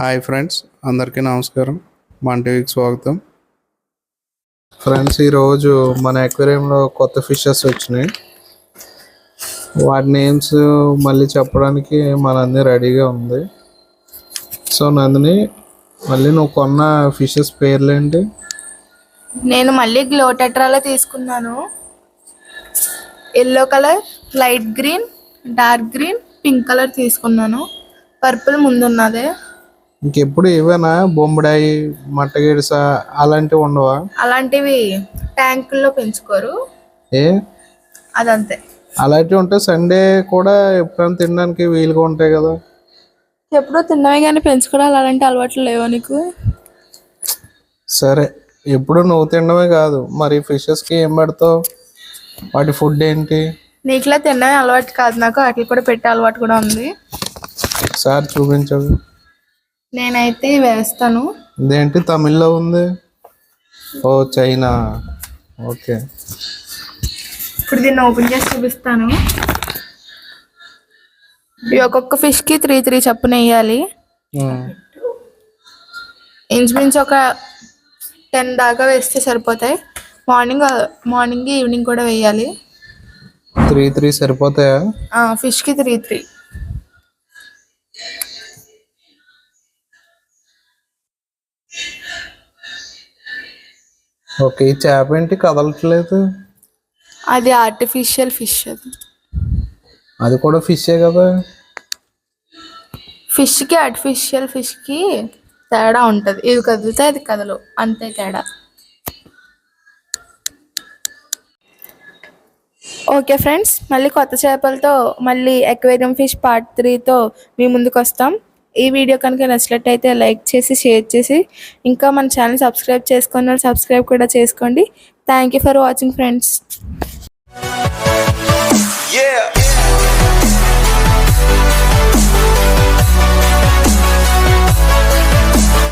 Hi friends అందరికీ నమస్కారం. మన టీవీకి స్వాగతం. ఫ్రెండ్స్ ఈరోజు మన అక్వేరియంలో కొత్త ఫిషెస్ వచ్చినాయి. వాటి నేమ్స్ మళ్ళీ చెప్పడానికి మనందరి రెడీగా ఉంది. సో నందిని మళ్ళీ నువ్వు కొన్న ఫిషెస్ పేర్లేంటి? నేను మళ్ళీ గ్లోటెట్రాలో తీసుకున్నాను. Yellow colour light green dark green pink colour తీసుకున్నాను. పర్పుల్ ముందున్నదే. ఇంకెప్పుడు ఇవేనా బొమ్మడాయి మట్టగిడిస అలాంటివి ఉండవా? అలాంటివి ట్యాంకుల్లో పెంచుకోరు. ఏ? అదంతే. అలాంటివి ఉంటే సండే కూడా ఎప్పుడైనా తినడానికి వీలుగా ఉంటాయి కదా. ఎప్పుడో తిన్నవి కానీ పెంచుకోవడం అలాంటి అలవాట్లు లేవా నీకు? సరే ఎప్పుడు నువ్వు తినడమే కాదు మరి ఫిషెస్కి ఏం పెడతావు? వాటి ఫుడ్ ఏంటి? నీకులా తిన్నవి అలవాటు కాదు నాకు వాటికి కూడా పెట్టే అలవాటు కూడా ఉంది. సార్ చూపించవు నేనైతే వేస్తాను. ఇదేంటి తమిళ్ళో ఉంది? ఓ చైనా. ఓకే. ఇప్పుడు దీన్ని ఓపెన్ చేసి చూపిస్తాను. ఈ ఒక్కొక్క ఫిష్కి త్రీ త్రీ చప్పున వేయాలి. ఇంచుమించు ఒక టెన్ దాకా వేస్తే సరిపోతాయి. మార్నింగ్ మార్నింగ్ ఈవినింగ్ కూడా వేయాలి. త్రీ త్రీ సరిపోతాయా? ఆ, ఫిష్కి త్రీ త్రీ. ఓకే ఈ చేప ఏంటి? కదలట్లేదు. అది ఆర్టిఫిషియల్ ఫిష్ అది. అది కూడా ఫిషే కదా. ఫిష్కి ఆర్టిఫిషియల్ ఫిష్కి తేడా ఉంటుంది. ఇది కదిలితే అది కదలు అంతే తేడా. ఓకే ఫ్రెండ్స్ మళ్ళీ కొత్త చేపలతో మళ్ళీ అక్వేరియం ఫిష్ పార్ట్ త్రీతో మీ ముందుకు వస్తాం ఈ వీడియో కనుక నచ్చినట్టయితే లైక్ చేసి షేర్ చేసి ఇంకా మన ఛానల్ సబ్స్క్రైబ్ చేసుకున్న సబ్స్క్రైబ్ కూడా చేసుకోండి. Thank you for watching friends